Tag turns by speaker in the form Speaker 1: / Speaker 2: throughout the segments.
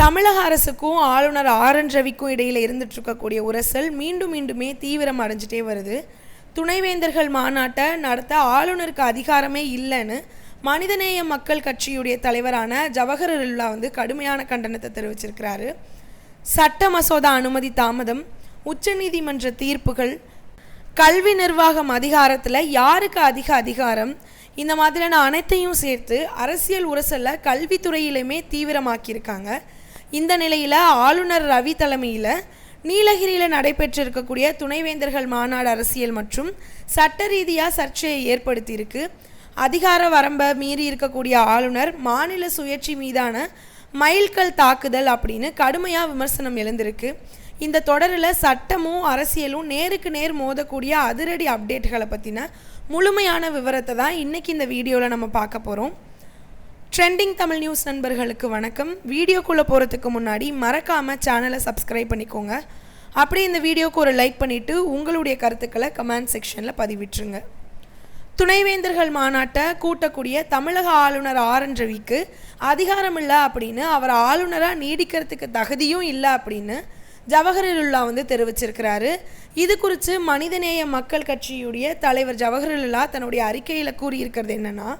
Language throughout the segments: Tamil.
Speaker 1: தமிழக அரசுக்கும் ஆளுநர் ஆர் என் ரவிக்கும் இடையில் இருந்துட்டு இருக்கக்கூடிய உரசல் மீண்டும் மீண்டுமே தீவிரம் அடைஞ்சிட்டே வருது. துணைவேந்தர்கள் மாநாட்டை நடத்த ஆளுநருக்கு அதிகாரமே இல்லைன்னு மனிதநேய மக்கள் கட்சியுடைய தலைவரான ஜவஹர் ஜவஹர்லுல்லா வந்து கடுமையான கண்டனத்தை தெரிவிச்சிருக்கிறாரு. சட்ட மசோதா அனுமதி தாமதம் உச்சநீதிமன்ற தீர்ப்புகள் கல்வி நிர்வாகம் அதிகாரத்தில் யாருக்கு அதிக அதிகாரம் இந்த மாதிரியான அனைத்தையும் சேர்த்து அரசியல் உரசலை கல்வித்துறையிலுமே தீவிரமாக்கியிருக்காங்க. இந்த நிலையில் ஆளுநர் ரவி தலைமையில் நீலகிரியில் நடைபெற்றிருக்கக்கூடிய துணைவேந்தர்கள் மாநாடு அரசியல் மற்றும் சட்ட ரீதியாக சர்ச்சையை ஏற்படுத்தியிருக்கு. அதிகார வரம்பை மீறி இருக்கக்கூடிய ஆளுநர் மாநில சுயேட்சி மீதான மைல்கல் தாக்குதல் அப்படின்னு கடுமையாக விமர்சனம் எழுந்திருக்கு. இந்த தொடரில் சட்டமும் அரசியலும் நேருக்கு நேர் மோதக்கூடிய அதிரடி அப்டேட்டுகளை பற்றின முழுமையான விவரத்தை தான் இன்றைக்கி இந்த வீடியோவில் நம்ம பார்க்க போகிறோம் ட்ரெண்டிங் தமிழ் நியூஸ் நண்பர்களுக்கு வணக்கம். வீடியோக்குள்ளே போகிறதுக்கு முன்னாடி மறக்காமல் சேனலை சப்ஸ்கிரைப் பண்ணிக்கோங்க. அப்படியே இந்த வீடியோக்கு ஒரு லைக் பண்ணிவிட்டு உங்களுடைய கருத்துக்களை கமெண்ட் செக்ஷனில் பதிவிட்டுருங்க. துணைவேந்தர்கள் மாநாட்டை கூட்டக்கூடிய தமிழக ஆளுநர் ஆர் என் ரவிக்கு அதிகாரம் இல்லை அப்படின்னு அவர் ஆளுநராக நீடிக்கிறதுக்கு தகுதியும் இல்லை அப்படின்னு ஜவஹர்லுல்லா வந்து தெரிவிச்சிருக்கிறாரு. இது குறித்து மனிதநேய மக்கள் கட்சியுடைய தலைவர் ஜவஹர்லுல்லா தன்னுடைய அறிக்கையில் கூறியிருக்கிறது என்னென்னா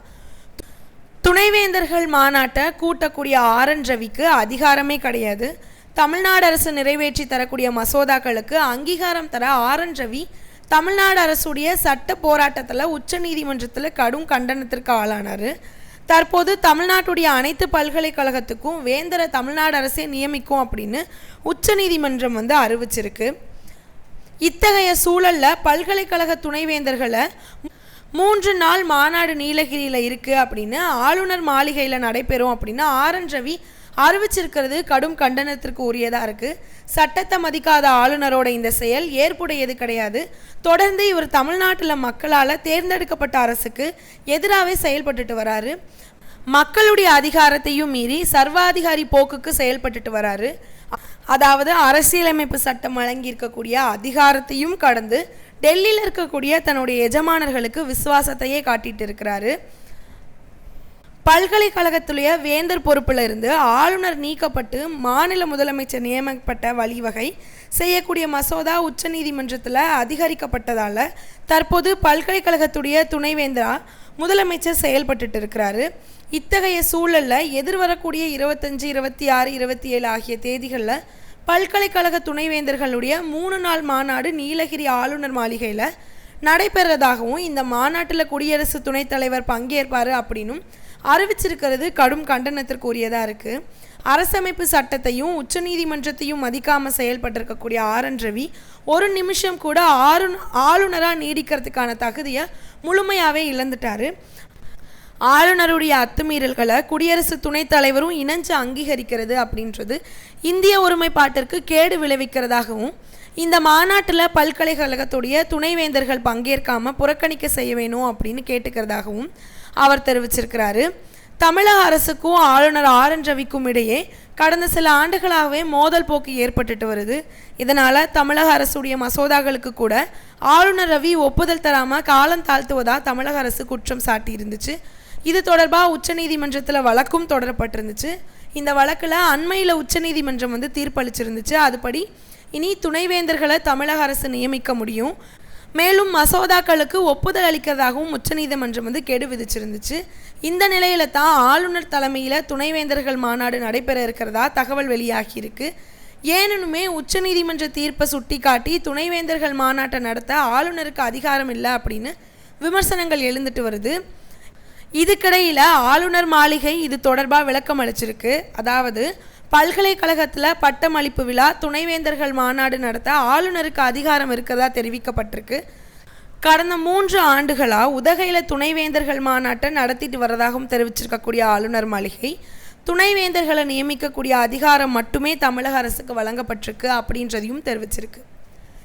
Speaker 1: துணைவேந்தர்கள் மாநாட்டை கூட்டக்கூடிய ஆர் ரவிக்கு அதிகாரமே கிடையாது. தமிழ்நாடு அரசு நிறைவேற்றி தரக்கூடிய மசோதாக்களுக்கு அங்கீகாரம் தர ஆர் ரவி தமிழ்நாடு அரசுடைய சட்ட போராட்டத்தில் உச்சநீதிமன்றத்தில் கடும் கண்டனத்திற்கு ஆளானார். தற்போது தமிழ்நாட்டுடைய அனைத்து பல்கலைக்கழகத்துக்கும் வேந்தரை தமிழ்நாடு அரசே நியமிக்கும் அப்படின்னு உச்சநீதிமன்றம் வந்து அறிவிச்சிருக்கு. இத்தகைய சூழலில் பல்கலைக்கழக துணைவேந்தர்களை மூன்று நாள் மாநாடு நீலகிரியில் இருக்குது அப்படின்னு ஆளுநர் மாளிகையில் நடைபெறும் அப்படின்னு ஆரன் ரவி அறிவிச்சிருக்கிறது கடும் கண்டனத்திற்கு உரியதாக இருக்குது சட்டத்தை மதிக்காத ஆளுநரோட இந்த செயல் ஏற்புடையது கிடையாது. தொடர்ந்து இவர் தமிழ்நாட்டில் மக்களால் தேர்ந்தெடுக்கப்பட்ட அரசுக்கு எதிராகவே செயல்பட்டுட்டு வராரு. மக்களுடைய அதிகாரத்தையும் மீறி சர்வாதிகாரி போக்குக்கு செயல்பட்டுட்டு வராரு. அதாவது அரசியலமைப்பு சட்டம் வழங்கி இருக்கக்கூடிய அதிகாரத்தையும் கடந்து டெல்லியில் இருக்கக்கூடிய தன்னுடைய எஜமானர்களுக்கு விசுவாசத்தையே காட்டிட்டு இருக்கிறாரு. பல்கலைக்கழகத்துடைய வேந்தர் பொறுப்பில் இருந்து ஆளுநர் நீக்கப்பட்டு மாநில முதலமைச்சர் நியமிக்கப்பட்ட வழிவகை செய்யக்கூடிய மசோதா உச்சநீதிமன்றத்தில் அதிகரிக்கப்பட்டதால் தற்போது பல்கலைக்கழகத்துடைய துணைவேந்தரா முதலமைச்சர் செயல்பட்டுட்டு இருக்கிறாரு. இத்தகைய சூழலில் எதிர்வரக்கூடிய இருபத்தஞ்சு இருபத்தி ஆறு இருபத்தி ஏழு ஆகிய தேதிகளில் பல்கலைக்கழக துணைவேந்தர்களுடைய மூணு நாள் மாநாடு நீலகிரி ஆளுநர் மாளிகையில் நடைபெறதாகவும் இந்த மாநாட்டில் குடியரசு துணைத் தலைவர் பங்கேற்பார் அப்படின்னும் அறிவிச்சிருக்கிறது கடும் கண்டனத்திற்குரியதாக இருக்குது அரசமைப்பு சட்டத்தையும் உச்சநீதிமன்றத்தையும் மதிக்காமல் செயல்பட்டிருக்கக்கூடிய ஆர். என். ரவி ஒரு நிமிஷம் கூட ஆறு ஆளுநராக நீடிக்கிறதுக்கான தகுதியை முழுமையாகவே இழந்துட்டார். ஆளுநருடைய அத்துமீறல்களை குடியரசு துணைத் தலைவரும் இணைஞ்சு அங்கீகரிக்கிறது அப்படின்றது இந்திய ஒருமைப்பாட்டிற்கு கேடு விளைவிக்கிறதாகவும் இந்த மாநாட்டில் பல்கலைக்கழகத்துடைய துணைவேந்தர்கள் பங்கேற்காமல் புறக்கணிக்க செய்ய வேணும் அப்படின்னு கேட்டுக்கிறதாகவும் அவர் தெரிவிச்சிருக்கிறாரு. தமிழக அரசுக்கும் ஆளுநர் ஆர். என். ரவிக்கும் இடையே கடந்த சில ஆண்டுகளாகவே மோதல் போக்கு ஏற்பட்டுட்டு வருது. இதனால் தமிழக அரசுடைய மசோதாக்களுக்கு கூட ஆளுநர் ரவி ஒப்புதல் தராமல் காலம் தாழ்த்துவதாக தமிழக அரசு குற்றம் சாட்டி இருந்துச்சு இது தொடர்பாக உச்சநீதிமன்றத்தில் வழக்கும் தொடரப்பட்டிருந்துச்சு. இந்த வழக்கில் அண்மையில் உச்சநீதிமன்றம் வந்து தீர்ப்பளிச்சிருந்துச்சு. அதுபடி இனி துணைவேந்தர்களை தமிழக அரசு நியமிக்க முடியும். மேலும் மசோதாக்களுக்கு ஒப்புதல் அளிக்கிறதாகவும் உச்சநீதிமன்றம் வந்து கெடு விதிச்சிருந்துச்சு. இந்த நிலையில தான் ஆளுநர் தலைமையில் துணைவேந்தர்கள் மாநாடு நடைபெற இருக்கிறதா தகவல் வெளியாகியிருக்கு ஏனெனுமே உச்சநீதிமன்ற தீர்ப்பை சுட்டிக்காட்டி துணைவேந்தர்கள் மாநாட்டை நடத்த ஆளுநருக்கு அதிகாரம் இல்லை அப்படின்னு விமர்சனங்கள் எழுந்துட்டு வருது. இதுக்கிடையில் ஆளுநர் மாளிகை இது தொடர்பாக விளக்கம் அளிச்சிருக்கு. அதாவது பல்கலைக்கழகத்தில் பட்டமளிப்பு விழா துணைவேந்தர்கள் மாநாடு நடத்த ஆளுநருக்கு அதிகாரம் இருக்கிறதா தெரிவிக்கப்பட்டிருக்கு. கடந்த மூன்று ஆண்டுகளாக உதகையில் துணைவேந்தர்கள் மாநாட்டை நடத்திட்டு வரதாகவும் தெரிவிச்சிருக்கக்கூடிய ஆளுநர் மாளிகை துணைவேந்தர்களை நியமிக்கக்கூடிய அதிகாரம் மட்டுமே தமிழக அரசுக்கு வழங்கப்பட்டிருக்கு அப்படின்றதையும் தெரிவிச்சிருக்கு.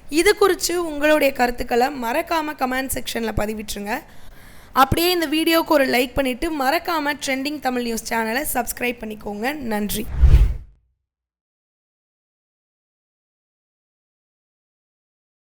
Speaker 1: இது குறித்து உங்களுடைய கருத்துக்களை மறக்காமல் கமெண்ட் செக்ஷனில் பதிவிட்டுருங்க. அப்படியே இந்த வீடியோவுக்கு ஒரு லைக் பண்ணிவிட்டு மறக்காமல் ட்ரெண்டிங் தமிழ் நியூஸ் சேனலை சப்ஸ்கிரைப் பண்ணிக்கோங்க. நன்றி.